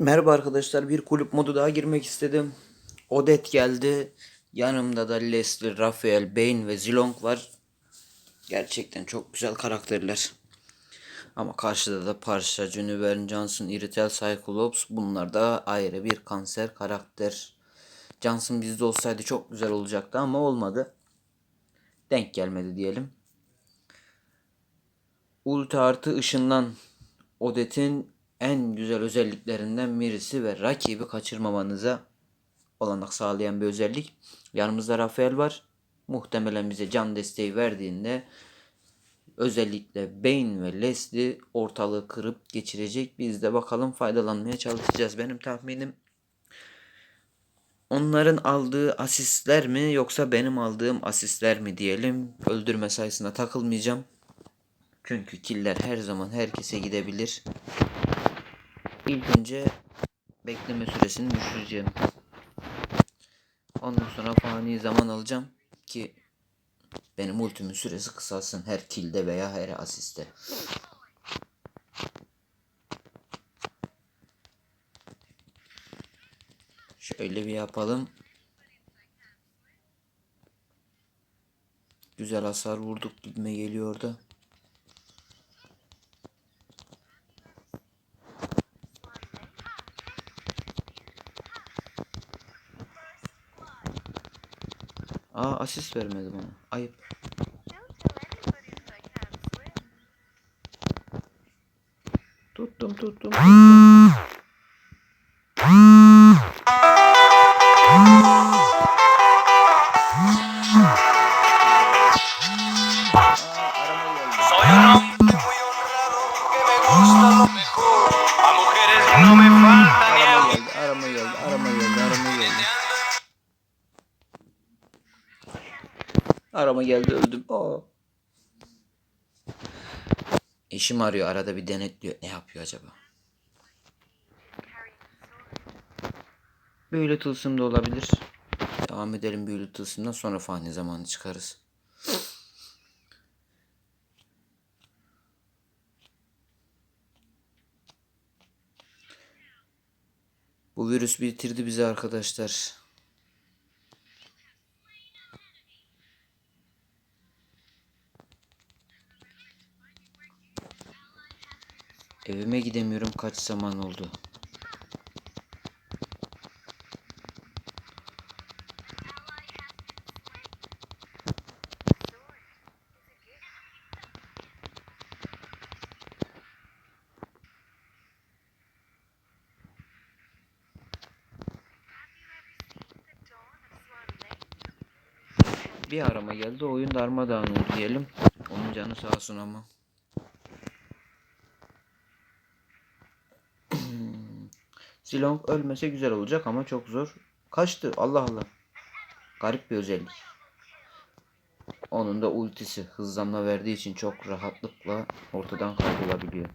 Merhaba arkadaşlar bir kulüp modu daha girmek istedim. Odet geldi. Yanımda da Leslie, Rafael, Bane ve Zilong var. Gerçekten çok güzel karakterler. Ama karşıda da Parsha, Juniper, Johnson, Irritel, Cyclops bunlar da ayrı bir kanser karakter. Johnson bizde olsaydı çok güzel olacaktı ama olmadı. Denk gelmedi diyelim. Ulti artı ışınlan Odet'in en güzel özelliklerinden birisi ve rakibi kaçırmamanıza olanak sağlayan bir özellik. Yanımızda Rafael var. Muhtemelen bize can desteği verdiğinde özellikle Bane ve Leslie ortalığı kırıp geçirecek. Biz de bakalım faydalanmaya çalışacağız. Benim tahminim onların aldığı asistler mi yoksa benim aldığım asistler mi diyelim. Öldürme sayısına takılmayacağım. Çünkü killer her zaman herkese gidebilir. İlk önce bekleme süresini düşüreceğim. Ondan sonra fani zaman alacağım ki benim ultimin süresi kısalsın her killde veya her asiste. Şöyle bir yapalım. Güzel hasar vurduk gibime geliyor asist vermedi bana. Ayıp. Tuttum tuttum tuttum. Eşim arıyor, arada bir denetliyor. Ne yapıyor acaba? Büyülü tılsım da olabilir. Devam edelim büyülü tılsımdan sonra fani zamanı çıkarız. Bu virüs bitirdi bizi arkadaşlar. Evime gidemiyorum kaç zaman oldu. Bir arama geldi oyun darmadağın oldu diyelim. Onun canı sağ olsun ama. Silong ölmese güzel olacak ama çok zor. Kaçtı Allah Allah. Garip bir özellik. Onun da ultisi hızlanma verdiği için çok rahatlıkla ortadan kaybolabiliyor.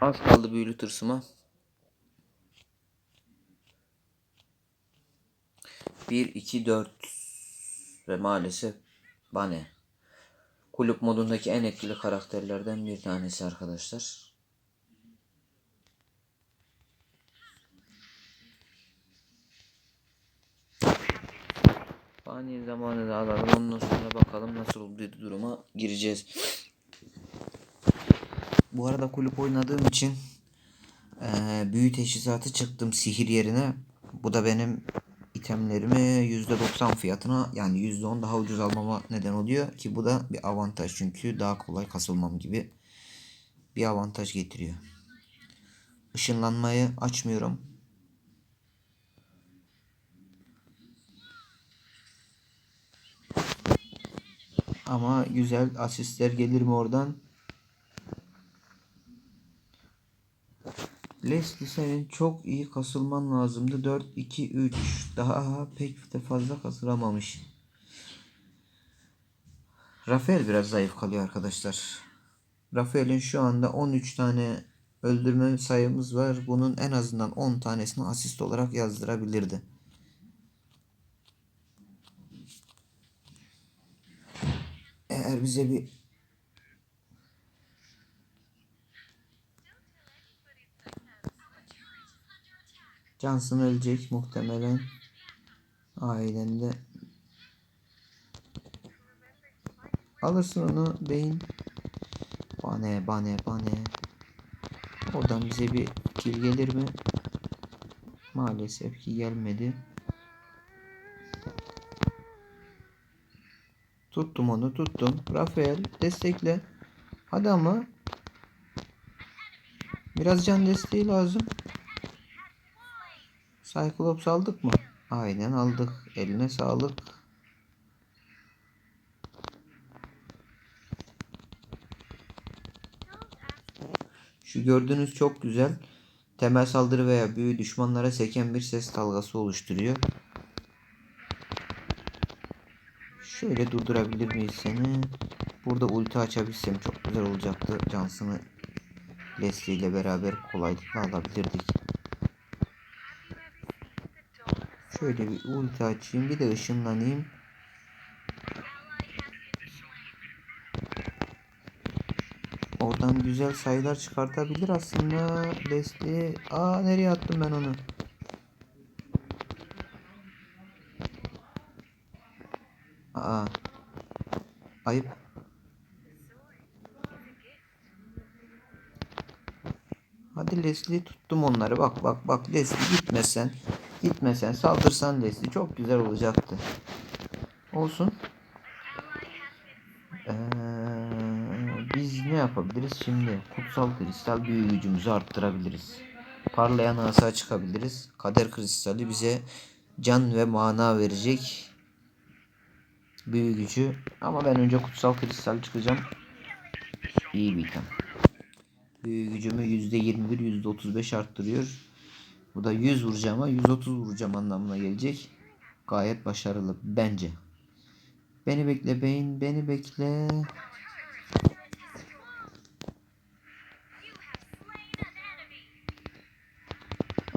Az kaldı büyülü tırsıma. 1, 2, 4 ve maalesef Bane. Kulüp modundaki en etkili karakterlerden bir tanesi arkadaşlar. Fani zamanı da alalım. Ondan sonra bakalım nasıl bir duruma gireceğiz. Bu arada kulüp oynadığım için eee büyü teçhizatı çıktım sihir yerine. Bu da benim itemlerimi %90 fiyatına yani %10 daha ucuz almama neden oluyor ki bu da bir avantaj çünkü daha kolay kasılmam gibi bir avantaj getiriyor. Işınlanmayı açmıyorum. Ama güzel asistler gelir mi oradan? Leslie senin çok iyi kasılman lazımdı. 4 2 3 daha pek de fazla kasılamamış. Rafael biraz zayıf kalıyor arkadaşlar. Rafael'in şu anda 13 tane öldürme sayımız var. Bunun en azından 10 tanesini asist olarak yazdırabilirdi. Eğer bize bir Johnson ölecek muhtemelen. Aynen. Alırsın onu beyin. Bane bane bane. Oradan bize bir kill gelir mi? Maalesef ki gelmedi. Tuttum onu tuttum. Rafael destekle. Hadi ama. Biraz can desteği lazım. Cyclops aldık mı? Aynen aldık. Eline sağlık. Şu gördüğünüz çok güzel. Temel saldırı veya büyü düşmanlara seken bir ses dalgası oluşturuyor. Şöyle durdurabilir miyiz seni? Burada ulti açabilsem çok güzel olacaktı. Johnson'ı Leslie ile beraber kolaylıkla alabilirdik. Şöyle bir ulti açayım. Bir de ışınlanayım. Oradan güzel sayılar çıkartabilir aslında. Leslie. Aa nereye attım ben onu? Aa. Ayıp. Hadi Leslie tuttum onları. Bak bak bak Leslie gitmesen. Gitmesen saldırsan Leslie çok güzel olacaktı. Olsun. Ee, biz ne yapabiliriz şimdi? Kutsal kristal büyü gücümüzü arttırabiliriz. Parlayan asa çıkabiliriz. Kader kristali bize can ve mana verecek büyü gücü. Ama ben önce kutsal kristal çıkacağım. İyi bir item. Büyü gücümü %21 %35 arttırıyor. Bu da 100 vuracağıma 130 vuracağım anlamına gelecek. Gayet başarılı bence. Beni bekle beyin beni bekle.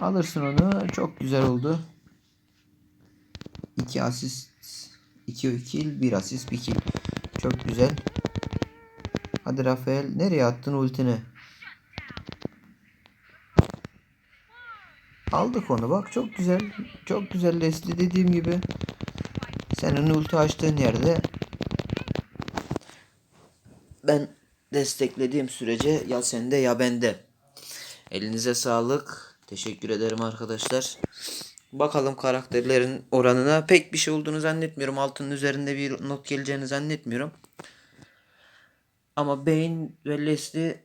Alırsın onu. Çok güzel oldu. 2 asist 2 kill 1 asist 1 kill. Çok güzel. Hadi Rafael nereye attın ultini? Aldık onu bak çok güzel. Çok güzel Leslie dediğim gibi. Senin ulti açtığın yerde ben desteklediğim sürece ya sende ya bende. Elinize sağlık. Teşekkür ederim arkadaşlar. Bakalım karakterlerin oranına pek bir şey olduğunu zannetmiyorum. Altının üzerinde bir not geleceğini zannetmiyorum. Ama Bane ve Leslie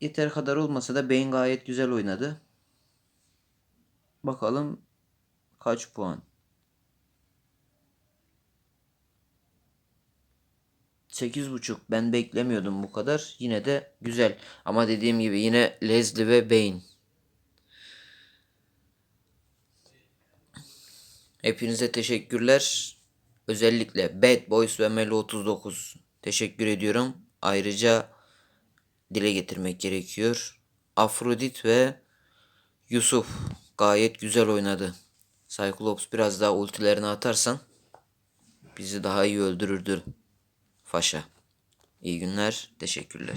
yeter kadar olmasa da Bane gayet güzel oynadı. Bakalım kaç puan? 8.5 ben beklemiyordum bu kadar. Yine de güzel. Ama dediğim gibi yine Leslie ve Bane. Hepinize teşekkürler. Özellikle Bad Boys ve Melo 39 teşekkür ediyorum. Ayrıca dile getirmek gerekiyor. Afrodit ve Yusuf gayet güzel oynadı. Cyclops biraz daha ultilerini atarsan bizi daha iyi öldürürdü. Faşa. İyi günler. Teşekkürler.